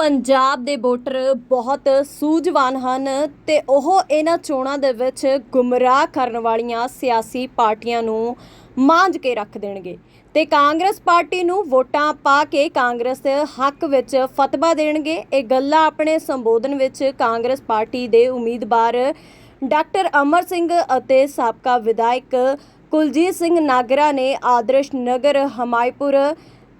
ਪੰਜਾਬ ਦੇ ਵੋਟਰ ਬਹੁਤ ਸੂਝਵਾਨ ਹਨ ਤੇ ਉਹ ਇਹਨਾਂ ਚੋਣਾਂ ਦੇ ਵਿੱਚ ਗੁੰਮਰਾਹ ਕਰਨ ਵਾਲੀਆਂ ਸਿਆਸੀ ਪਾਰਟੀਆਂ ਨੂੰ ਮਾਂਝ ਕੇ ਰੱਖ ਦੇਣਗੇ। ਤੇ ਕਾਂਗਰਸ ਪਾਰਟੀ ਨੂੰ ਵੋਟਾਂ ਪਾ ਕੇ ਕਾਂਗਰਸ ਦੇ ਹੱਕ ਵਿੱਚ ਫਤਵਾ ਦੇਣਗੇ। ਇਹ ਗੱਲਾਂ ਆਪਣੇ ਸੰਬੋਧਨ ਵਿੱਚ ਕਾਂਗਰਸ ਪਾਰਟੀ ਦੇ ਉਮੀਦਵਾਰ ਡਾਕਟਰ ਅਮਰ ਸਿੰਘ ਅਤੇ ਸਾਬਕਾ ਵਿਧਾਇਕ ਕੁਲਜੀਤ ਸਿੰਘ ਨਾਗਰਾ ਨੇ ਆਦਰਸ਼ ਨਗਰ ਹਮਾਇਪੁਰ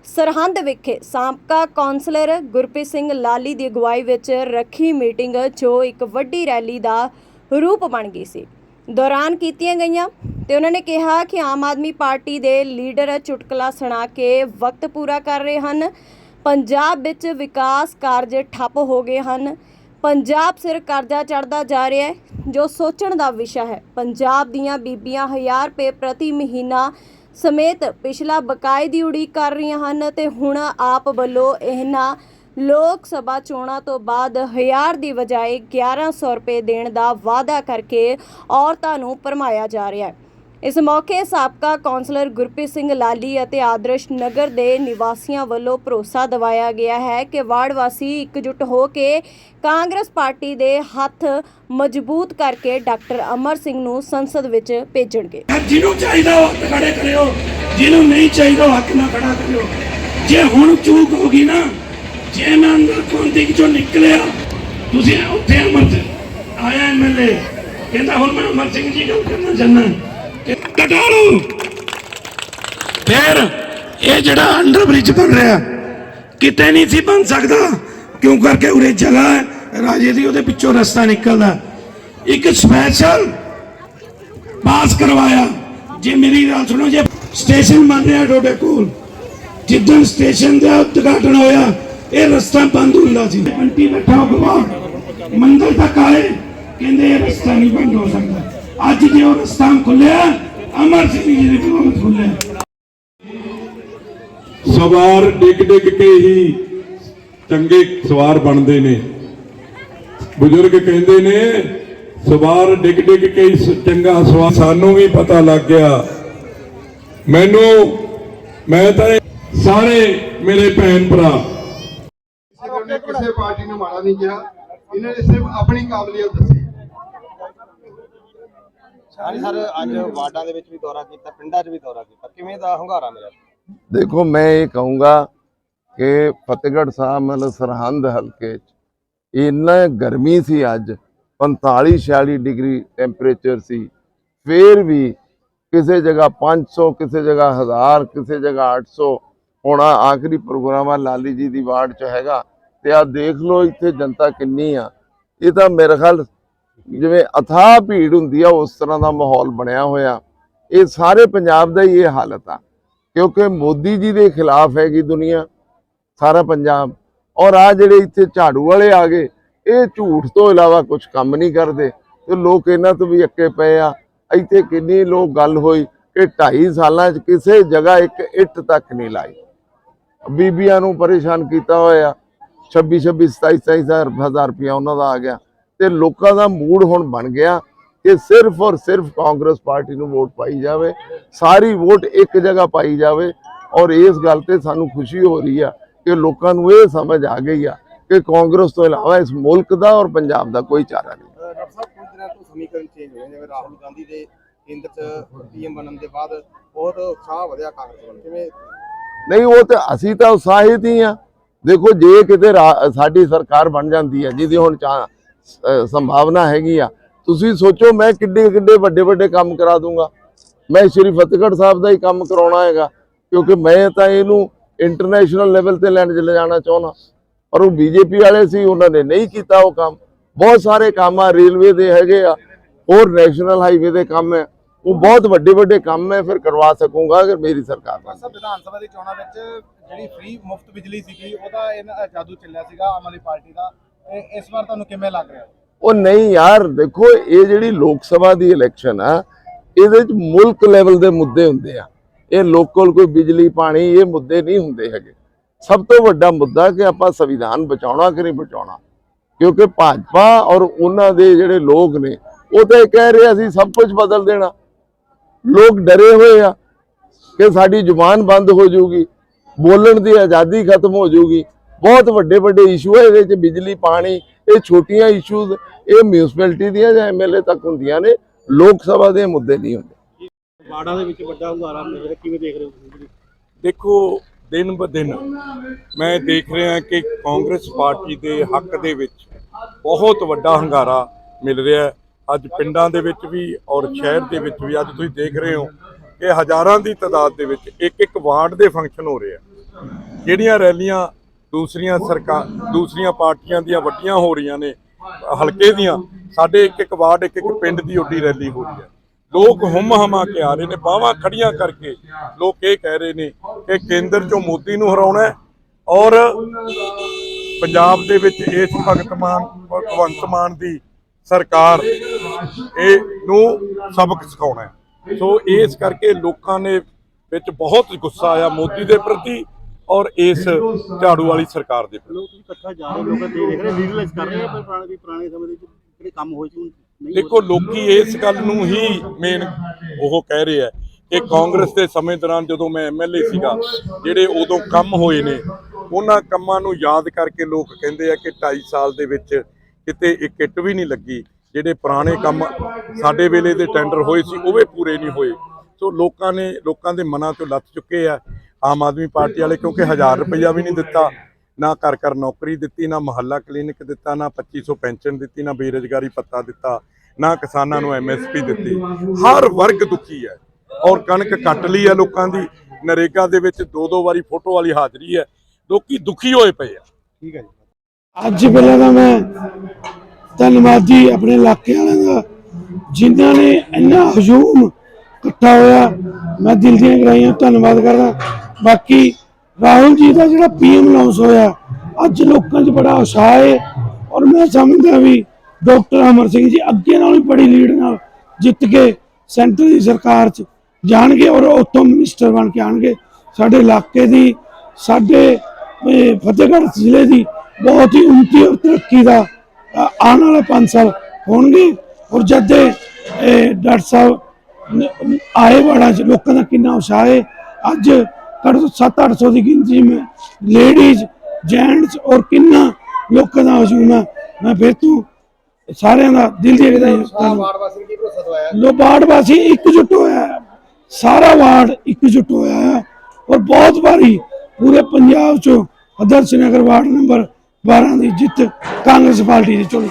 ਸਰਹੰਦ ਵਿਖੇ ਸਾਬਕਾ ਕੌਂਸਲਰ ਗੁਰਪ੍ਰੀਤ ਸਿੰਘ ਲਾਲੀ ਦੀ ਅਗਵਾਈ ਵਿੱਚ ਰੱਖੀ ਮੀਟਿੰਗ, ਜੋ ਇੱਕ ਵੱਡੀ ਰੈਲੀ ਦਾ ਰੂਪ ਬਣ ਗਈ ਸੀ। ਦੌਰਾਨ ਕੀਤੀਆਂ ਗਈਆਂ ਤੇ ਉਹਨਾਂ ਨੇ ਕਿਹਾ ਕਿ ਆਮ ਆਦਮੀ ਪਾਰਟੀ ਦੇ ਲੀਡਰ ਚੁਟਕਲਾ ਸੁਣਾ ਕੇ ਵਕਤ ਪੂਰਾ ਕਰ ਰਹੇ ਹਨ। ਪੰਜਾਬ ਵਿੱਚ ਵਿਕਾਸ ਕਾਰਜ ਠੱਪ ਹੋ ਗਏ ਹਨ। ਪੰਜਾਬ ਸਿਰ ਕਰਜ਼ਾ ਚੜਦਾ ਜਾ ਰਿਹਾ ਹੈ, ਜੋ ਸੋਚਣ ਦਾ ਵਿਸ਼ਾ ਹੈ। ਪੰਜਾਬ ਦੀਆਂ ਬੀਬੀਆਂ 1000 ਰੁਪਏ ਪ੍ਰਤੀ ਮਹੀਨਾ ਸਮੇਤ ਪਿਛਲਾ ਬਕਾਏ ਦੀ ਉਡੀਕ ਕਰ ਰਹੀਆਂ ਹਨ ਤੇ ਹੁਣ ਆਪ ਵੱਲੋਂ ਇਹਨਾਂ ਲੋਕ ਸਭਾ ਚੋਣਾਂ ਤੋਂ ਬਾਅਦ 1000 ਦੀ ਬਜਾਏ 1100 ਰੁਪਏ ਦੇਣ ਦਾ ਵਾਅਦਾ ਕਰਕੇ ਔਰਤਾਂ ਨੂੰ ਭਰਮਾਇਆ ਜਾ ਰਿਹਾ ਹੈ। ਇਸ ਮੌਕੇ ਸਾਬਕਾ ਕੌਂਸਲਰ ਗੁਰਪ੍ਰੀਤ ਸਿੰਘ ਲਾਲੀ ਅਤੇ ਆਦਰਸ਼ ਨਗਰ ਦੇ ਨਿਵਾਸੀਆਂ ਵੱਲੋਂ ਭਰੋਸਾ ਦਿਵਾਇਆ ਗਿਆ ਹੈ ਕਿ ਵਾਰਡ ਵਾਸੀ ਇਕਜੁੱਟ ਹੋ ਕੇ ਕਾਂਗਰਸ ਪਾਰਟੀ ਦੇ ਹੱਥ ਮਜ਼ਬੂਤ ਕਰਕੇ ਡਾਕਟਰ ਅਮਰ ਸਿੰਘ ਨੂੰ ਸੰਸਦ ਵਿੱਚ ਭੇਜਣਗੇ। ਜਿਹਨੂੰ ਚਾਹੀਦਾ ਉਹ ਹੱਥ ਖੜੇ ਕਰਿਓ, ਜਿਹਨੂੰ ਨਹੀਂ ਚਾਹੀਦਾ ਉਹ ਹੱਥ ਨਾ ਖੜਾ ਕਰਿਓ। ਜੇ ਹੁਣ ਚੂਕ ਹੋ ਗਈ ਨਾ, ਜੇ ਮੈਂ ਅੰਦਰ ਕੁੰਦੀ ਚੋਂ ਨਿਕਲਿਆ, ਤੁਸੀਂ ਉੱਥੇ ਅਮਰ ਸਿੰਘ ਆਇਆ ਐਮਐਲਏ ਕਹਿੰਦਾ ਹੁਣ ਮੈਂ ਅਮਰ ਸਿੰਘ ਜੀ ਗੱਲ ਕਰਨਾ ਚਾਹੁੰਦਾ। ਕਿ ਫਿਰ ਇਹ ਜਿਹੜਾ ਅੰਡਰ ਬ੍ਰਿਜ ਬਣ ਰਿਹਾ, ਕਿਤੇ ਨਹੀਂ ਸੀ ਬਣ ਸਕਦਾ। ਕਿਉਂ ਕਰਕੇ ਉਰੇ ਜਗ੍ਹਾ ਹੈ? ਰਾਜੇ ਦੀ ਉਹਦੇ ਪਿੱਛੋਂ ਰਸਤਾ ਨਿਕਲਦਾ। ਇੱਕ ਸਪੈਸ਼ਲ ਪਾਸ ਕਰਵਾਇਆ। ਜੇ ਮੇਰੀ ਗੱਲ ਸੁਣੋ, ਜੇ ਸਟੇਸ਼ਨ ਬਣ ਰਿਹਾ ਤੁਹਾਡੇ ਕੋਲ, ਜਿੱਦਣ ਸਟੇਸ਼ਨ ਦਾ ਉਦਘਾਟਨ ਹੋਇਆ, ਇਹ ਰਸਤਾ ਬੰਦ ਹੁੰਦਾ ਸੀ। ਬੰਟੀ ਬੈਠਾ ਹੋਗਾ ਮੰਦਰ ਤੱਕ ਆਏ, ਕਹਿੰਦੇ ਇਹ ਰਸਤਾ ਨਹੀਂ ਬੰਦ ਹੋ ਸਕਦਾ। ਅੱਜ ਜੇ ਉਹ ਰਸਤਾ ਖੁੱਲਿਆ ਅਮਰ ਸਿੰਘ ਜੀ ਦੀ ਬਦੌਲਤ ਖੁੱਲਿਆ ਸਵਾਰ ਡਿੱਗ ਡਿੱਗ ਕੇ ਹੀ ਚੰਗੇ ਸਵਾਰ ਬਣਦੇ ਨੇ। ਬਜ਼ੁਰਗ ਕਹਿੰਦੇ ਨੇ, ਸਵਾਰ ਡਿੱਗ ਡਿੱਗ ਕੇ ਹੀ ਚੰਗਾ ਸਵਾਰ ਸਾਨੂੰ ਵੀ ਪਤਾ ਲੱਗ ਗਿਆ। ਮੈਨੂੰ, ਮੈਂ ਤਾਂ ਸਾਰੇ ਮੇਰੇ ਭੈਣ ਭਰਾ। ਕਿਸੇ ਕਿਸੇ ਪਾਰਟੀ ਨੂੰ ਮਾੜਾ ਨਹੀਂ ਕਿਹਾ। ਇਹਨਾਂ ਨੇ ਸਿਰਫ ਆਪਣੀ ਕਾਬਲੀਅਤ ਦੱਸੀ। ਹਾਂਜੀ, ਸਰ, ਅੱਜ ਵਾਰਡਾਂ ਦੇ ਵਿੱਚ ਵੀ ਦੌਰਾ ਕੀਤਾ, ਪਿੰਡਾਂ 'ਚ ਵੀ ਦੌਰਾ ਕੀਤਾ। ਕਿਵੇਂ ਦਾ ਹੁੰਗਾਰਾ ਮਿਲਿਆ? ਦੇਖੋ, ਮੈਂ ਇਹ ਕਹੂੰਗਾ ਕਿ ਫਤਿਹਗੜ੍ਹ ਸਾਹਿਬ ਮਤਲਬ ਸਰਹੰਦ ਹਲਕੇ 'ਚ ਇੰਨਾ ਗਰਮੀ ਸੀ ਅੱਜ 45 46 ਡਿਗਰੀ ਟੈਂਪਰੇਚਰ ਸੀ। ਫੇਰ ਵੀ ਕਿਸੇ ਜਗ੍ਹਾ 500 ਕਿਸੇ ਜਗ੍ਹਾ 1000 ਕਿਸੇ ਜਗ੍ਹਾ 800 ਹੁਣ ਆਹ ਆਖਰੀ ਪ੍ਰੋਗਰਾਮ ਆ, ਲਾਲੀ ਜੀ ਦੀ ਵਾਰਡ 'ਚ ਹੈਗਾ। ਤੇ ਆ ਦੇਖ ਲਓ, ਇੱਥੇ ਜਨਤਾ ਕਿੰਨੀ ਆ। ਇਹ ਤਾਂ ਮੇਰੇ ਖਿਆਲ ਜਿਵੇਂ ਅਥਾਹ ਭੀੜ ਹੁੰਦੀ ਆ, ਉਸ ਤਰ੍ਹਾਂ ਦਾ ਮਾਹੌਲ ਬਣਿਆ ਹੋਇਆ। ਇਹ ਸਾਰੇ ਪੰਜਾਬ ਦਾ ਹੀ ਇਹ ਹਾਲਤ ਆ। ਕਿਉਂਕਿ ਮੋਦੀ ਜੀ ਦੇ ਖਿਲਾਫ ਹੈਗੀ ਦੁਨੀਆ, ਸਾਰਾ ਪੰਜਾਬ। ਔਰ ਆ ਜਿਹੜੇ ਇੱਥੇ ਝਾੜੂ ਵਾਲੇ ਆ ਗਏ, ਇਹ ਝੂਠ ਤੋਂ ਇਲਾਵਾ ਕੁਝ ਕੰਮ ਨਹੀਂ ਕਰਦੇ। ਤੇ ਲੋਕ ਇਹਨਾਂ ਤੋਂ ਵੀ ਅੱਕੇ ਪਏ ਆ। ਇੱਥੇ ਕਿੰਨੀ ਲੋਕ ਗੱਲ ਹੋਈ ਕਿ 2.5 ਸਾਲਾਂ 'ਚ ਕਿਸੇ ਜਗ੍ਹਾ ਇੱਕ ਇੱਟ ਤੱਕ ਨਹੀਂ ਲਾਈ। ਬੀਬੀਆਂ ਨੂੰ ਪਰੇਸ਼ਾਨ ਕੀਤਾ ਹੋਇਆ। 26 26 27 27 ਹਜ਼ਾਰ ਰੁਪਇਆ ਉਹਨਾਂ ਦਾ ਆ ਗਿਆ। ਤੇ ਲੋਕਾਂ ਦਾ ਮੂਡ ਹੁਣ ਬਣ ਗਿਆ ਕਿ ਸਿਰਫ ਔਰ ਸਿਰਫ ਕਾਂਗਰਸ ਪਾਰਟੀ ਨੂੰ ਵੋਟ ਪਾਈ ਜਾਵੇ ਸਾਰੀ ਵੋਟ ਇੱਕ ਜਗ੍ਹਾ ਪਾਈ ਜਾਵੇ ਔਰ ਇਸ ਗੱਲ ਤੇ ਸਾਨੂੰ ਖੁਸ਼ੀ ਹੋ ਰਹੀ ਆ ਕਿ ਲੋਕਾਂ ਨੂੰ ਇਹ ਸਮਝ ਆ ਗਈ ਆ ਕਿ ਕਾਂਗਰਸ ਤੋਂ ਇਲਾਵਾ ਇਸ ਮੁਲਕ ਦਾ ਔਰ ਪੰਜਾਬ ਦਾ ਕੋਈ ਚਾਰਾ ਨਹੀਂ। ਡਾਕਟਰ ਸਾਹਿਬ ਕੁਝ ਦਿਨਾਂ ਤੋਂ ਸਮੀਕਰਨ ਚੇਂਜ ਹੋਏ ਜਿਵੇਂ ਰਾਹੁਲ ਗਾਂਧੀ ਦੇ ਕੇਂਦਰ 'ਚ ਪੀਐਮ ਬਣਨ ਦੇ ਬਾਅਦ ਬਹੁਤ ਉਤਸ਼ਾਹ ਵਧਿਆ ਕਾਂਗਰਸ ਵੱਲ। ਕਿਵੇਂ? ਨਹੀਂ ਉਹ ਤੇ ਅਸੀਂ ਤਾਂ ਉਤਸ਼ਾਹਿਤ ਹੀ ਆ। ਦੇਖੋ ਜੇ ਕਿਤੇ ਸਾਡੀ ਸਰਕਾਰ ਬਣ ਜਾਂਦੀ ਹੈ ਜਿਹਦੀ ਹੁਣ ਚਾ- ਅਹ ਸੰਭਾਵਨਾ ਹੈਗੀ ਆ। ਤੁਸੀਂ ਸੋਚੋ ਮੈਂ ਕਿੱਡੇ ਕਿੱਡੇ ਵੱਡੇ ਵੱਡੇ ਕੰਮ ਕਰਾ ਦੂੰਗਾ। ਮੈਂ ਸ਼੍ਰੀ ਫਤਿਹਗੜ੍ਹ ਸਾਹਿਬ ਦਾ ਹੀ ਕੰਮ ਕਰਾਉਣਾ ਹੈਗਾ ਕਿਉਂਕਿ ਮੈਂ ਤਾਂ ਇਹਨੂੰ ਇੰਟਰਨੈਸ਼ਨਲ ਲੈਵਲ ਤੇ ਲੈਣ ਚ ਲਿਜਾਣਾ ਚਾਹੁੰਦਾ। ਪਰ ਉਹ ਬੀਜੇਪੀ ਵਾਲੇ ਸੀ ਉਹਨਾਂ ਨੇ ਨਹੀਂ ਕੀਤਾ ਉਹ ਕੰਮ। ਬਹੁਤ ਸਾਰੇ ਕੰਮ ਆ ਰੇਲਵੇ ਦੇ ਹੈਗੇ ਆ ਹੋਰ ਨੈਸ਼ਨਲ ਹਾਈਵੇ ਦੇ ਕੰਮ ਹੈ ਉਹ ਬਹੁਤ ਵੱਡੇ ਵੱਡੇ ਕੰਮ ਮੈਂ ਫਿਰ ਕਰਵਾ ਸਕੂੰਗਾ ਅਗਰ ਮੇਰੀ ਸਰਕਾਰ ਬਣ ਸਭ ਵਿਧਾਨ ਸਭਾ ਦੀ ਚੋਣਾਂ ਵਿੱਚ ਜਿਹੜੀ ਫ੍ਰੀ ਮੁਫਤ ਬਿਜਲੀ ਸੀਗੀ ਉਹਦਾ ਇਹਨਾਂ ਜਾਦੂ ਚੱਲਿਆ ਸੀਗਾ ਆਮ ਆਦਮੀ ਪਾਰਟੀ ਦਾ। ਤੇ ਇਸ ਵਾਰ ਤੁਹਾਨੂੰ ਕਿਵੇਂ ਲੱਗ ਰਿਹਾ? ਉਹ ਨਹੀਂ ਯਾਰ, ਦੇਖੋ, ਇਹ ਜਿਹੜੀ ਲੋਕ ਸਭਾ ਦੀ ਇਲੈਕਸ਼ਨ ਆ, ਇਹਦੇ ਚ ਮੁਲਕ ਲੈਵਲ ਦੇ ਮੁੱਦੇ ਹੁੰਦੇ ਆ। ਇਹ ਲੋਕਲ ਕੋਈ ਬਿਜਲੀ, ਪਾਣੀ, ਇਹ ਮੁੱਦੇ ਨਹੀਂ ਹੁੰਦੇ ਹੈਗੇ। ਸਭ ਤੋਂ ਵੱਡਾ ਮੁੱਦਾ ਕਿ ਆਪਾਂ ਸੰਵਿਧਾਨ ਬਚਾਉਣਾ ਕਿ ਨਹੀਂ ਬਚਾਉਣਾ। ਕਿਉਂਕਿ ਭਾਜਪਾ ਔਰ ਉਹਨਾਂ ਦੇ ਜਿਹੜੇ ਲੋਕ ਨੇ, ਉਹ ਤਾਂ ਇਹ ਕਹਿ ਰਹੇ ਅਸੀਂ ਸਭ ਕੁਝ ਬਦਲ ਦੇਣਾ। ਲੋਕ ਡਰੇ ਹੋਏ ਆ ਕਿ ਸਾਡੀ ਜ਼ੁਬਾਨ ਬੰਦ ਹੋ ਜਾਊਗੀ, ਬੋਲਣ ਦੀ ਆਜ਼ਾਦੀ ਖਤਮ ਹੋ ਜਾਊਗੀ। ਬਹੁਤ ਵੱਡੇ ਵੱਡੇ ਇਸ਼ੂ ਹੈ ਇਹਦੇ ਚ ਬਿਜਲੀ ਪਾਣੀ ਇਹ ਛੋਟੀਆਂ ਇਸ਼ੂਜ਼ ਇਹ ਮਿਊਨਿਸਪੈਲਿਟੀ ਦੀਆਂ ਜਾਂ ਐਮਐਲਏ ਤੱਕ ਹੁੰਦੀਆਂ ਨੇ ਲੋਕ ਸਭਾ ਦੇ ਮੁੱਦੇ ਨਹੀਂ ਹੁੰਦੇ। ਵਾਰਡਾਂ ਦੇ ਵਿੱਚ ਵੱਡਾ ਹੁੰਗਾਰਾ ਮਿਲ ਕਿਵੇਂ ਦੇਖ ਰਹੇ ਹੋ ਤੁਸੀਂ? ਦੇਖੋ ਦਿਨ ਬ ਦਿਨ ਮੈਂ ਦੇਖ ਰਿਹਾ ਕਿ ਕਾਂਗਰਸ ਪਾਰਟੀ ਦੇ ਹੱਕ ਦੇ ਵਿੱਚ ਬਹੁਤ ਵੱਡਾ ਹੰਗਾਰਾ ਮਿਲ ਰਿਹਾ ਹੈ। ਅੱਜ ਪਿੰਡਾਂ ਦੇ ਵਿੱਚ ਵੀ ਔਰ ਸ਼ਹਿਰ ਦੇ ਵਿੱਚ ਵੀ ਅੱਜ ਤੁਸੀਂ ਦੇਖ ਰਹੇ ਹੋ ਕਿ ਹਜ਼ਾਰਾਂ ਦੀ ਤਾਦਾਦ ਦੇ ਵਿੱਚ ਇੱਕ ਇੱਕ ਵਾਰਡ ਦੇ ਫੰਕਸ਼ਨ ਹੋ ਰਹੇ ਆ। ਜਿਹੜੀਆਂ ਰੈਲੀਆਂ ਦੂਸਰੀਆਂ ਸਰਕਾਰ ਦੂਸਰੀਆਂ ਪਾਰਟੀਆਂ ਦੀਆਂ ਵੱਡੀਆਂ ਹੋ ਰਹੀਆਂ ਨੇ, ਹਲਕੇ ਦੀਆਂ, ਸਾਡੇ ਇੱਕ ਇੱਕ ਵਾਰਡ, ਇੱਕ ਇੱਕ ਪਿੰਡ ਦੀ ਓਡੀ ਰੈਲੀ ਹੋ ਰਹੀ ਹੈ। ਲੋਕ ਹੁਮ ਹਮਾ ਕੇ ਆ ਰਹੇ ਨੇ ਬਾਹਾਂ ਖੜੀਆਂ ਕਰਕੇ ਲੋਕ ਇਹ ਕਹਿ ਰਹੇ ਨੇ ਕਿ ਕੇਂਦਰ ਚੋਂ ਮੋਦੀ ਨੂੰ ਹਰਾਉਣਾ ਹੈ ਔਰ ਪੰਜਾਬ ਦੇ ਵਿੱਚ ਇਸ ਭਗਤ ਮਾਨ, ਭਗਵੰਤ ਮਾਨ ਦੀ ਸਰਕਾਰ ਇਹ ਨੂੰ ਸਬਕ ਸਿਖਾਉਣਾ ਹੈ। ਸੋ ਇਸ ਕਰਕੇ ਲੋਕਾਂ ਨੇ ਵਿੱਚ ਬਹੁਤ ਗੁੱਸਾ ਆਇਆ ਮੋਦੀ ਦੇ ਪ੍ਰਤੀ। ਔਰ ਇਸ ਝਾੜੂ ਵਾਲੀ ਸਰਕਾਰ ਦੇ ਲੋਕ ਵੀ ਇਕੱਠਾ ਜਾ ਰਹੇ ਲੋਕ ਦੇਖ ਰਹੇ ਰੀਅਲਾਈਜ਼ ਕਰ ਰਹੇ ਆ ਪਰ ਪੁਰਾਣੇ ਵੀ ਪੁਰਾਣੇ ਸਮੇਂ ਦੇ ਜਿਹੜੇ ਕੰਮ ਹੋਏ ਸੀ। ਦੇਖੋ ਲੋਕੀ ਇਸ ਗੱਲ ਨੂੰ ਹੀ ਮੇਨ ਉਹ ਕਹਿ ਰਹੇ ਆ ਕਿ ਕਾਂਗਰਸ ਦੇ ਸਮੇਂ ਦੌਰਾਨ ਜਦੋਂ ਮੈਂ ਐਮਐਲਏ ਸੀਗਾ ਜਿਹੜੇ ਉਦੋਂ ਕੰਮ ਹੋਏ ਨੇ ਉਹਨਾਂ ਕੰਮਾਂ ਨੂੰ ਯਾਦ ਕਰਕੇ ਲੋਕ ਕਹਿੰਦੇ ਆ ਕਿ 2.5 ਸਾਲ ਦੇ ਵਿੱਚ ਕਿਤੇ ਇੱਕ ਇੱਟ ਵੀ ਨਹੀਂ ਲੱਗੀ ਜਿਹੜੇ ਪੁਰਾਣੇ ਕੰਮ ਸਾਡੇ ਵੇਲੇ ਦੇ ਟੈਂਡਰ ਹੋਏ ਸੀ ਉਹ ਵੀ ਪੂਰੇ ਨਹੀਂ ਹੋਏ। ਸੋ ਲੋਕਾਂ ਨੇ ਲੋਕਾਂ ਦੇ ਮਨਾਂ ਤੋਂ ਲੱਥ ਚੁੱਕੇ ਆ। ਆਮ ਆਦਮੀ ਪਾਰਟੀ ਵਾਲੇ ਕਿਉਂਕਿ 1000 ਰੁਪਈਆ ਵੀ ਨਹੀਂ ਦਿੱਤਾ ਨਾ ਘਰ ਘਰ ਨੌਕਰੀ ਦਿੱਤੀ ਨਾ ਮੁਹੱਲਾ ਕਲੀਨਿਕ ਦਿੱਤਾ ਨਾ 2500 ਪੈਨਸ਼ਨ ਦਿੱਤੀ ਨਾ ਬੇਰੁਜ਼ਗਾਰੀ ਭੱਤਾ ਦਿੱਤਾ ਨਾ ਕਿਸਾਨਾਂ ਨੂੰ ਐਮਐਸਪੀ ਦਿੱਤੀ। ਹਰ ਵਰਗ ਦੁਖੀ ਹੈ ਔਰ ਕਣਕ ਕੱਟ ਲਈ ਹੈ ਲੋਕਾਂ ਦੀ। ਨਰੇਗਾ ਦੇ ਵਿੱਚ ਦੋ ਦੋ ਵਾਰੀ ਫੋਟੋ ਵਾਲੀ ਹਾਜ਼ਰੀ ਹੈ। ਲੋਕੀ ਦੁਖੀ ਹੋਏ ਪਏ ਆ। ਠੀਕ ਹੈ ਜੀ। ਅੱਜ ਪਹਿਲਾਂ ਤਾਂ ਮੈਂ ਧੰਨਵਾਦੀ ਆਪਣੇ ਇਲਾਕੇ ਵਾਲਿਆਂ ਦਾ ਜਿਨ੍ਹਾਂ ਨੇ ਇੰਨਾ ਹਜੂਮ ਇਕੱਠਾ ਹੋਇਆ। ਮੈਂ ਦਿਲ ਦੀਆਂ ਗਹਿਰਾਈਆਂ ਤੋਂ ਧੰਨਵਾਦ ਕਰਦਾ। ਬਾਕੀ ਰਾਹੁਲ ਜੀ ਦਾ ਜਿਹੜਾ ਪੀਐਮ ਅਨਾਉਂਸ ਹੋਇਆ, ਅੱਜ ਲੋਕਾਂ 'ਚ ਬੜਾ ਉਤਸ਼ਾਹ ਹੈ ਔਰ ਮੈਂ ਸਮਝਦਾ ਵੀ ਡਾਕਟਰ ਅਮਰ ਸਿੰਘ ਜੀ ਅੱਗੇ ਨਾਲੋਂ ਵੀ ਬੜੀ ਲੀਡ ਨਾਲ ਜਿੱਤ ਕੇ ਸੈਂਟਰ ਦੀ ਸਰਕਾਰ 'ਚ ਜਾਣਗੇ ਔਰ ਉੱਥੋਂ ਮਿਨਿਸਟਰ ਬਣ ਕੇ ਆਣਗੇ ਸਾਡੇ ਇਲਾਕੇ ਦੀ, ਸਾਡੇ ਫਤਿਹਗੜ੍ਹ ਜ਼ਿਲ੍ਹੇ ਦੀ ਬਹੁਤ ਹੀ ਉੱਨਤੀ ਔਰ ਤਰੱਕੀ ਦਾ ਆਉਣ ਵਾਲੇ 5 ਸਾਲ ਹੋਣਗੇ ਔਰ ਜਦ ਇਹ ਡਾਕਟਰ ਸਾਹਿਬ ਆਏ ਵਾੜਾ ਚ ਲੋਕਾਂ ਦਾ ਕਿੰਨਾ ਉਤਸ਼ਾਹ ਹੈ, ਅੱਜ ਘੱਟੋ 7-800 ਦੀ ਗਿਣਤੀ ਮੈਂ ਲੇਡੀਜ਼ ਜੈਂਟਸ ਔਰ ਕਿੰਨਾ ਲੋਕਾਂ ਦਾ ਹਜੂਮ ਹੈ ਮੈਂ ਫਿਰ ਤੋਂ ਸਾਰਿਆਂ ਦਾ ਦਿਲ ਦੀ ਵਧਾਈ ਵਾਰਡ ਵਾਸੀ ਕੀ ਭਰੋਸਾ ਦਵਾਇਆ ਲੋ ਵਾਰਡ ਵਾਸੀ ਇਕਜੁੱਟ ਹੋਇਆ ਹੈ। ਸਾਰਾ ਵਾਰਡ ਇਕਜੁੱਟ ਹੋਇਆ ਹੈ ਔਰ ਬਹੁਤ ਵਾਰੀ ਪੂਰੇ ਪੰਜਾਬ ਚੋਂ ਆਦਰਸ਼ ਨਗਰ ਵਾਰਡ ਨੰਬਰ 12 ਦੀ ਜਿੱਤ ਕਾਂਗਰਸ ਪਾਰਟੀ ਦੀ ਚੋਣ